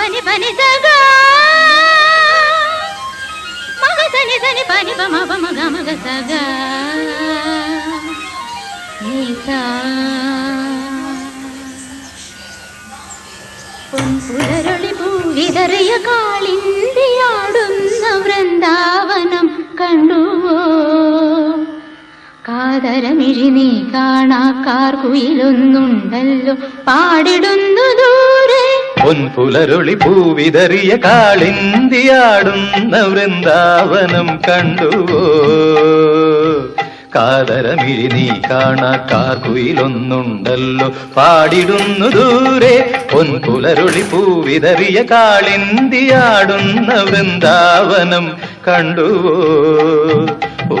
పని పని సగా మగ సని సని పని పమ పమ గమగ సగా నీసా പൊൻപുലരൊളി പൂവിതറിയ കാളിന്തിയാടുന്ന വൃന്ദാവനം കണ്ടുവോ കാതരമിഴി നീ കാണാക്കാർ കുയിലൊന്നുണ്ടല്ലോ പാടിടുന്നു ദൂരെ പൊൻപുലരൊളി പൂവിതറിയ കാളിന്തിയാടുന്ന വൃന്ദാവനം കണ്ടുവോ? കാതരമിഴി നീ കാണാ കാർക്കുയിലൊന്നുണ്ടല്ലോ. പാടിടുന്നു ദൂരെ പൊൻപുലരൊളി പൂവിതറിയ കാളിന്തിയാടുന്ന വൃന്ദാവനം കണ്ടുവോ? ഓ